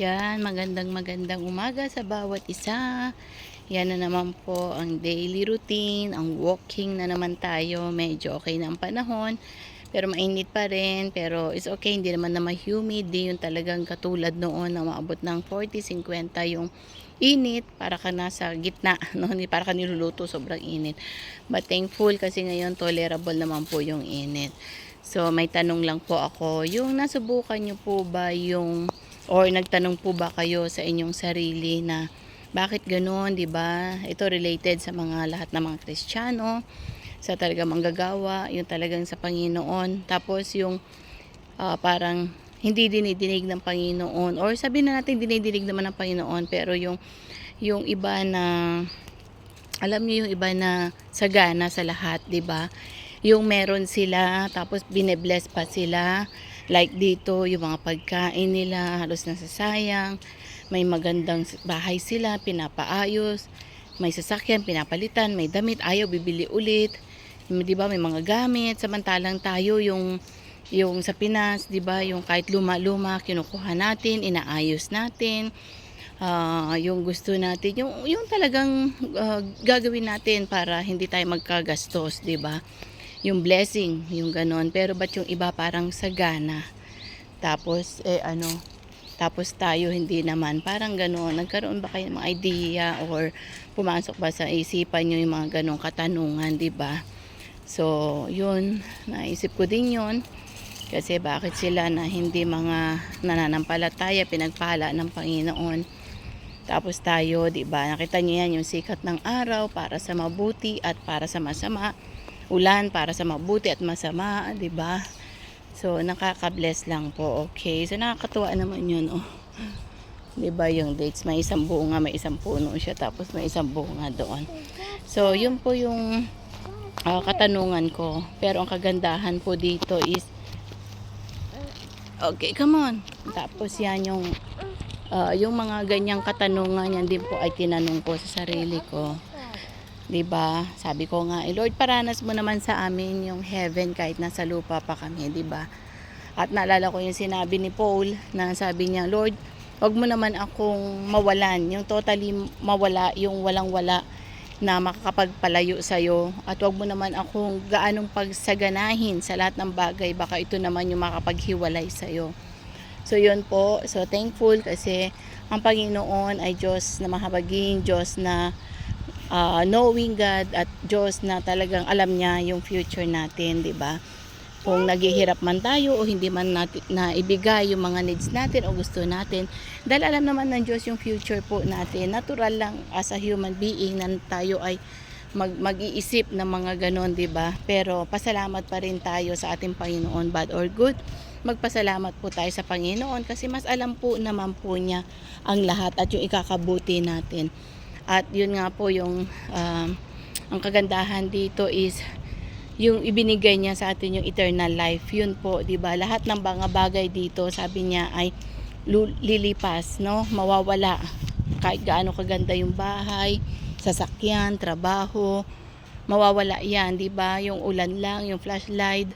Yan, magandang magandang umaga sa bawat isa. Yan na naman po ang daily routine, ang walking na naman tayo. Medyo okay na ang panahon. Pero mainit pa rin. Pero it's okay, hindi naman na humid Di yung talagang katulad noon na maabot ng 40, 50 yung init. Para ka nasa gitna. No? Hindi para ka niluluto, sobrang init. But thankful kasi ngayon tolerable naman po yung init. So may tanong lang po ako. Yung nasubukan nyo po ba yung or nagtanong po ba kayo sa inyong sarili na bakit ganoon, 'di ba? Ito related sa mga lahat ng mga Kristiyano, sa talagang manggagawa, yung talagang sa Panginoon. Tapos yung ah, parang hindi dinidinig ng Panginoon or sabi na natin dinidinig naman ng Panginoon pero yung yung iba na alam niyo yung iba na sagana sa lahat, 'di ba? Yung meron sila tapos binebless pa sila Like dito, yung mga pagkain nila, halos nasasayang. May magandang bahay sila, pinapaayos. May sasakyan, pinapalitan. May damit, ayaw, bibili ulit. Di ba, may mga gamit. Samantalang tayo, yung yung sa Pinas, 'di ba, yung kahit luma-luma kinukuha natin, inaayos natin. Uh, yung gusto natin, yung yung talagang uh, gagawin natin para hindi tayo magkagastos, 'di ba? Yung blessing, yung ganon. Pero ba't yung iba parang sagana? Tapos, eh ano, tapos tayo hindi naman. Parang ganon. Nagkaroon ba kayo ng mga idea or pumasok ba sa isipan nyo yung mga ganong katanungan, di ba? So, yun, naisip ko din yun. Kasi bakit sila na hindi mga nananampalataya, pinagpala ng Panginoon. Tapos tayo, 'di ba? Nakita niyo yan yung sikat ng araw para sa mabuti at para sa masama ulan para sa mabuti at masama, 'di ba? So nakaka-bless lang po. Okay. So nakakatuwa naman 'yun, oh. 'Di ba yung dates may isang bunga, may isang puno siya tapos may isang bunga doon. So yun po yung uh, katanungan ko. Pero ang kagandahan po dito is Okay, come on. Tapos yan yung uh, yung mga ganyang katanungan yan din po ay tinanong ko sa sarili ko. 'Di ba? Sabi ko nga, eh, Lord, paranas mo naman sa amin yung heaven kahit nasa lupa pa kami, 'di ba? At naalala ko yung sinabi ni Paul na sabi niya, Lord, wag mo naman akong mawalan, yung totally mawala, yung walang-wala na makakapagpalayo sa iyo at wag mo naman akong gaanong pagsaganahin sa lahat ng bagay baka ito naman yung makapaghiwalay sa iyo. So yun po, so thankful kasi ang Panginoon ay Diyos na mahabaging, Diyos na uh, knowing God at Diyos na talagang alam niya yung future natin, 'di ba? Kung naghihirap man tayo o hindi man natin na ibigay yung mga needs natin o gusto natin, dahil alam naman ng Diyos yung future po natin. Natural lang as a human being na tayo ay mag, mag-iisip ng mga ganon, 'di ba? Pero pasalamat pa rin tayo sa ating Panginoon, bad or good. Magpasalamat po tayo sa Panginoon kasi mas alam po naman po niya ang lahat at yung ikakabuti natin. At yun nga po yung um, ang kagandahan dito is yung ibinigay niya sa atin yung eternal life. Yun po, 'di ba? Lahat ng mga bagay dito, sabi niya ay lilipas, no? Mawawala. Kahit gaano kaganda yung bahay, sasakyan, trabaho, mawawala 'yan, 'di ba? Yung ulan lang, yung flashlight,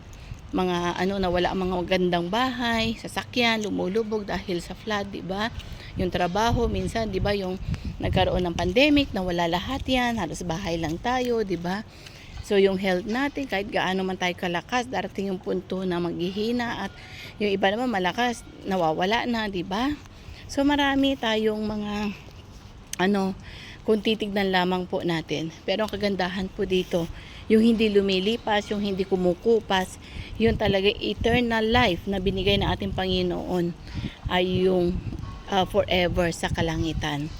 mga ano nawala ang mga magandang bahay, sasakyan, lumulubog dahil sa flood, 'di ba? Yung trabaho minsan, 'di ba, yung nagkaroon ng pandemic, nawala lahat 'yan, halos bahay lang tayo, 'di ba? So yung health natin, kahit gaano man tayo kalakas, darating yung punto na maghihina at yung iba naman malakas, nawawala na, 'di ba? So marami tayong mga ano, kung titignan lamang po natin. Pero ang kagandahan po dito, yung hindi lumilipas, yung hindi kumukupas, yun talaga eternal life na binigay na ating Panginoon ay yung uh, forever sa kalangitan.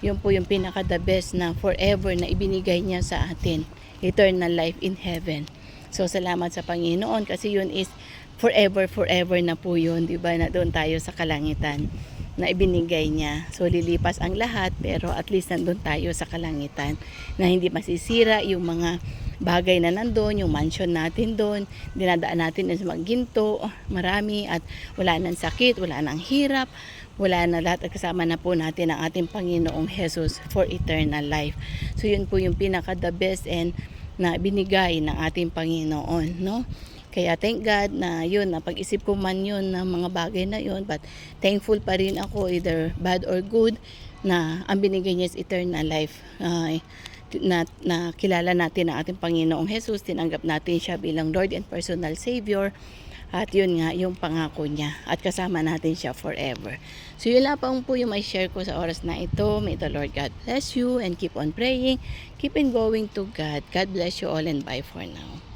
Yun po yung pinaka the best na forever na ibinigay niya sa atin. Eternal life in heaven. So salamat sa Panginoon kasi yun is forever forever na po yun, 'di ba? Na doon tayo sa kalangitan na ibinigay niya. So lilipas ang lahat pero at least nandun tayo sa kalangitan na hindi masisira yung mga bagay na nandun, yung mansion natin doon, dinadaan natin sa mga ginto, marami at wala nang sakit, wala nang hirap, wala na lahat at kasama na po natin ang ating Panginoong Jesus for eternal life. So yun po yung pinaka the best and na binigay ng ating Panginoon, no? Kaya thank God na yun, napag-isip ko man yun ng mga bagay na yun. But thankful pa rin ako either bad or good na ang binigay niya is eternal life. Ay, na, na kilala natin ang ating Panginoong Jesus, tinanggap natin siya bilang Lord and personal Savior. At yun nga, yung pangako niya. At kasama natin siya forever. So yun lang po yung may share ko sa oras na ito. May the Lord God bless you and keep on praying. Keep on going to God. God bless you all and bye for now.